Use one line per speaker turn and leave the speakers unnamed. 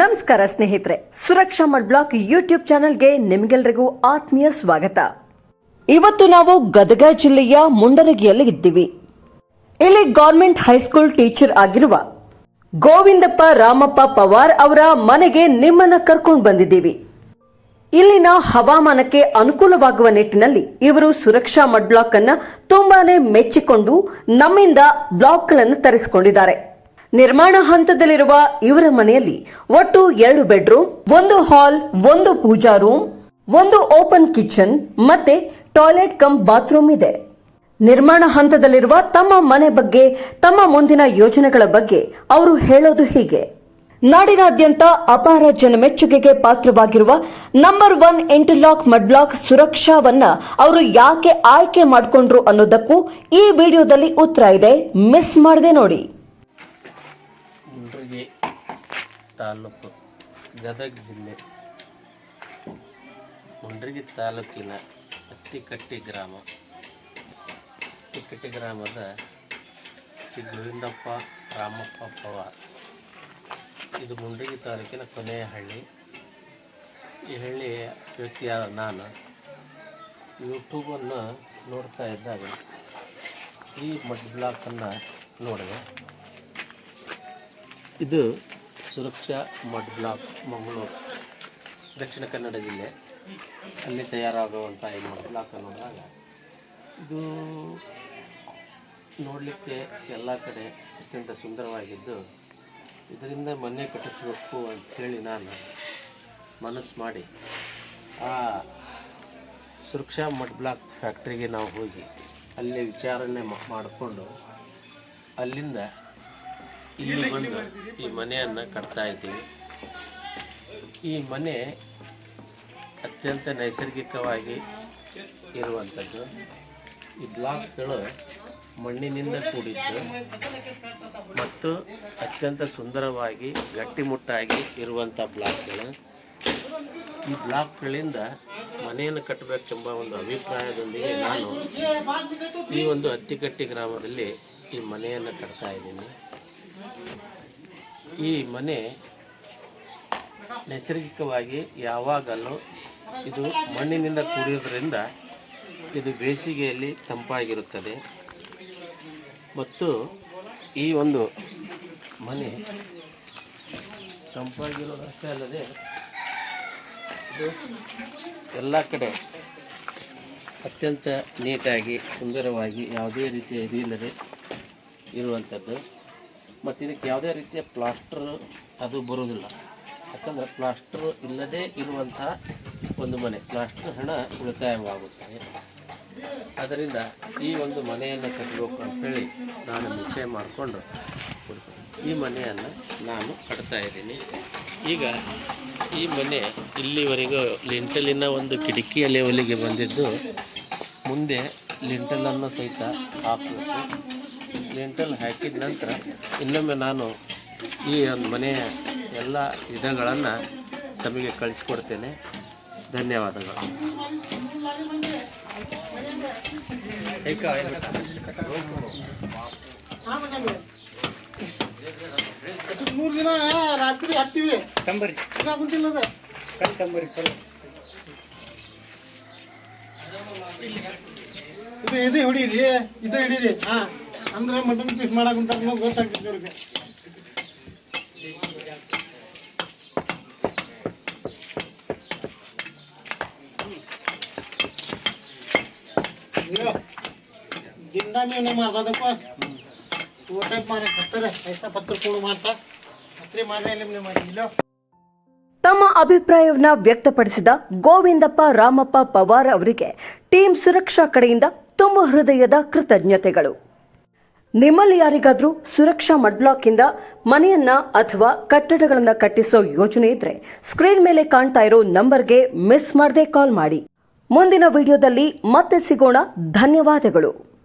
ನಮಸ್ಕಾರ ಸ್ನೇಹಿತರೆ, ಸುರಕ್ಷಾ mud block YouTube ಚಾನೆಲ್ಗೆ ನಿಮಗೆಲ್ಲರಿಗೂ ಆತ್ಮೀಯ ಸ್ವಾಗತ. ಇವತ್ತು ನಾವು ಗದಗ ಜಿಲ್ಲೆಯ ಮುಂಡರಗಿಯಲ್ಲಿ ಇದ್ದೀವಿ. ಇಲ್ಲಿ ಗೌರ್ಮೆಂಟ್ ಹೈಸ್ಕೂಲ್ ಟೀಚರ್ ಆಗಿರುವ ಗೋವಿಂದಪ್ಪ ರಾಮಪ್ಪ ಪವಾರ್ ಅವರ ಮನೆಗೆ ನಿಮ್ಮನ್ನ ಕರ್ಕೊಂಡು ಬಂದಿದ್ದೀವಿ. ಇಲ್ಲಿನ ಹವಾಮಾನಕ್ಕೆ ಅನುಕೂಲವಾಗುವ ನಿಟ್ಟಿನಲ್ಲಿ ಇವರು ಸುರಕ್ಷಾ ಮಡ್ ಬ್ಲಾಕ್ ಅನ್ನ ತುಂಬಾನೇ ಮೆಚ್ಚಿಕೊಂಡು ನಮ್ಮಿಂದ ಬ್ಲಾಕ್ಗಳನ್ನು ತರಿಸಿಕೊಂಡಿದ್ದಾರೆ. ನಿರ್ಮಾಣ ಹಂತದಲ್ಲಿರುವ ಇವರ ಮನೆಯಲ್ಲಿ ಒಟ್ಟು ಎರಡು ಬೆಡ್ರೂಮ್, ಒಂದು ಹಾಲ್, ಒಂದು ಪೂಜಾ ರೂಮ್, ಒಂದು ಓಪನ್ ಕಿಚನ್ ಮತ್ತೆ ಟಾಯ್ಲೆಟ್ ಕಮ್ ಬಾತ್ರೂಮ್ ಇದೆ. ನಿರ್ಮಾಣ ಹಂತದಲ್ಲಿರುವ ತಮ್ಮ ಮನೆ ಬಗ್ಗೆ, ತಮ್ಮ ಮುಂದಿನ ಯೋಜನೆಗಳ ಬಗ್ಗೆ ಅವರು ಹೇಳೋದು ಹೀಗೆ. ನಾಡಿನಾದ್ಯಂತ ಅಪಾರ ಜನಮೆಚ್ಚುಗೆಗೆ ಪಾತ್ರವಾಗಿರುವ ನಂಬರ್ ಒನ್ ಇಂಟರ್ಲಾಕ್ ಮಡ್ಲಾಕ್ ಸುರಕ್ಷಾವನ್ನ ಅವರು ಯಾಕೆ ಆಯ್ಕೆ ಮಾಡಿಕೊಂಡ್ರು ಅನ್ನೋದಕ್ಕೂ ಈ ವಿಡಿಯೋದಲ್ಲಿ ಉತ್ತರ ಇದೆ. ಮಿಸ್ ಮಾಡದೆ ನೋಡಿ.
ಮುಂಡ್ರಿಗಿ ತಾಲೂಕು ಗದಗ ಜಿಲ್ಲೆ ಮುಂಡ್ರಿಗಿ ತಾಲೂಕಿನ ಅತ್ತಿಕಟ್ಟಿ ಗ್ರಾಮ. ಅತ್ತಿಕಟ್ಟಿ ಗ್ರಾಮದ ಶ್ರೀ ಗೋವಿಂದಪ್ಪ ರಾಮಪ್ಪ ಪವಾರ್. ಇದು ಮುಂಡ್ರಿಗಿ ತಾಲೂಕಿನ ಕೊನೆಯ ಹಳ್ಳಿ. ಈ ಹಳ್ಳಿಯ ವ್ಯಕ್ತಿಯಾದ ನಾನು ಯೂಟ್ಯೂಬನ್ನು ನೋಡ್ತಾ ಇದ್ದಾಗ ಈ ಮಡ್ ಬ್ಲಾಕನ್ನು ನೋಡಿದೆ. ಇದು ಸುರಕ್ಷಾ ಮಡ್ ಬ್ಲಾಕ್, ಮಂಗಳೂರು. ದಕ್ಷಿಣ ಕನ್ನಡ ಜಿಲ್ಲೆ. ಅಲ್ಲಿ ತಯಾರಾಗುವಂಥ ಈ ಮಡ್ ಬ್ಲಾಕ್ ಅನ್ನೋದಾಗ ಇದು ನೋಡಲಿಕ್ಕೆ ಎಲ್ಲ ಕಡೆ ಅತ್ಯಂತ ಸುಂದರವಾಗಿದ್ದು, ಇದರಿಂದ ಮನೆ ಕಟ್ಟಿಸಬೇಕು ಅಂಥೇಳಿ ನಾನು ಮನಸ್ಸು ಮಾಡಿ ಆ ಸುರಕ್ಷಾ ಮಡ್ ಬ್ಲಾಕ್ ಫ್ಯಾಕ್ಟ್ರಿಗೆ ನಾವು ಹೋಗಿ ಅಲ್ಲಿ ವಿಚಾರಣೆ ಮಾಡಿಕೊಂಡು ಅಲ್ಲಿಂದ ಇಲ್ಲಿ ಬಂದು ಈ ಮನೆಯನ್ನು ಕಟ್ತಾ ಇದ್ದೀವಿ. ಈ ಮನೆ ಅತ್ಯಂತ ನೈಸರ್ಗಿಕವಾಗಿ ಇರುವಂಥದ್ದು. ಈ ಬ್ಲಾಕ್ಗಳು ಮಣ್ಣಿನಿಂದ ಕೂಡಿದ್ದು ಮತ್ತು ಅತ್ಯಂತ ಸುಂದರವಾಗಿ ಗಟ್ಟಿಮುಟ್ಟಾಗಿ ಇರುವಂಥ ಬ್ಲಾಕ್ಗಳು. ಈ ಬ್ಲಾಕ್ಗಳಿಂದ ಮನೆಯನ್ನು ಕಟ್ಟಬೇಕೆಂಬ ಒಂದು ಅಭಿಪ್ರಾಯದೊಂದಿಗೆ ನಾನು ಈ ಒಂದು ಅತ್ತಿಕಟ್ಟಿ ಗ್ರಾಮದಲ್ಲಿ ಈ ಮನೆಯನ್ನು ಕಟ್ತಾ ಇದ್ದೀನಿ. ಈ ಮನೆ ನೈಸರ್ಗಿಕವಾಗಿ ಯಾವಾಗಲೂ ಇದು ಮಣ್ಣಿನಿಂದ ಕೂಡಿರೋದ್ರಿಂದ ಇದು ಬೇಸಿಗೆಯಲ್ಲಿ ತಂಪಾಗಿರುತ್ತದೆ. ಮತ್ತು ಈ ಒಂದು ಮನೆ ತಂಪಾಗಿರೋದಷ್ಟೇ ಅಲ್ಲದೆ ಇದು ಎಲ್ಲ ಕಡೆ ಅತ್ಯಂತ ನೀಟಾಗಿ ಸುಂದರವಾಗಿ ಯಾವುದೇ ರೀತಿಯ ಇದಿಲ್ಲದೆ ಇರುವಂಥದ್ದು. ಮತ್ತು ಇದಕ್ಕೆ ಯಾವುದೇ ರೀತಿಯ ಪ್ಲಾಸ್ಟರ್ ಅದು ಬರೋದಿಲ್ಲ. ಯಾಕಂದರೆ ಪ್ಲಾಸ್ಟರ್ ಇಲ್ಲದೆ ಇರುವಂತಹ ಒಂದು ಮನೆ ಪ್ಲಾಸ್ಟರ್ ಹಣ ಉಳಿತಾಯವಾಗುತ್ತದೆ ಅದರಿಂದ ಈ ಒಂದು ಮನೆಯನ್ನು ಕಟ್ಟಬೇಕು ಅಂತೇಳಿ ನಾನು ನಿಶ್ಚಯ ಮಾಡಿಕೊಂಡು ಈ ಮನೆಯನ್ನು ನಾನು ಕಟ್ತಾ ಇದ್ದೀನಿ. ಈಗ ಈ ಮನೆ ಇಲ್ಲಿವರೆಗೂ ಲಿಂಟಲಿನ ಒಂದು ಕಿಟಕಿಯ ಲೆವೆಲಿಗೆ ಬಂದಿದ್ದು ಮುಂದೆ ಲಿಂಟಲನ್ನು ಸಹಿತ ಹಾಕಬೇಕು. ಲಿಂಟಲ್ ಹಾಕಿದ ನಂತರ ಇನ್ನೊಮ್ಮೆ ನಾನು ಈ ಒಂದು ಮನೆಯ ಎಲ್ಲ ವಿಧಗಳನ್ನು ತಮಗೆ ಕಳಿಸ್ಕೊಡ್ತೇನೆ. ಧನ್ಯವಾದಗಳು.
ಮೂರು ದಿನ ರಾತ್ರಿ ಹತ್ತೀವಿ.
ತಂಬರಿ.
ಕುಂತಿಲ್ಲ
ಸರ್ ತಂಬರಿ
ಇದು ಇದು ಹಿಡೀರಿ ಇದು ಹಿಡೀರಿ. ಹಾ. ಅಂದ್ರೆ ಮಟನ್ ಪೀಸ್ ಮಾಡಕ್ ಗೊತ್ತಾಗ್ತದೆ
ತಮ್ಮ ಅಭಿಪ್ರಾಯವನ್ನ ವ್ಯಕ್ತಪಡಿಸಿದ ಗೋವಿಂದಪ್ಪ ರಾಮಪ್ಪ ಪವಾರ್ ಅವರಿಗೆ ಟೀಮ್ ಸುರಕ್ಷಾ ಕಡೆಯಿಂದ ತುಂಬ ಹೃದಯದ ಕೃತಜ್ಞತೆಗಳು. ನಿಮ್ಮಲ್ಲಿ ಯಾರಿಗಾದ್ರೂ ಸುರಕ್ಷಾ ಮಡ್ಬ್ಲಾಕ್ ಇಂದ ಮನೆಯನ್ನ ಅಥವಾ ಕಟ್ಟಡಗಳನ್ನ ಕಟ್ಟಿಸೋ ಯೋಜನೆ ಇದ್ರೆ ಸ್ಕ್ರೀನ್ ಮೇಲೆ ಕಾಣ್ತಾ ಇರೋ ನಂಬರ್ಗೆ ಮಿಸ್ ಮಾಡದೆ ಕಾಲ್ ಮಾಡಿ. ಮುಂದಿನ ವಿಡಿಯೋದಲ್ಲಿ ಮತ್ತೆ ಸಿಗೋಣ. ಧನ್ಯವಾದಗಳು.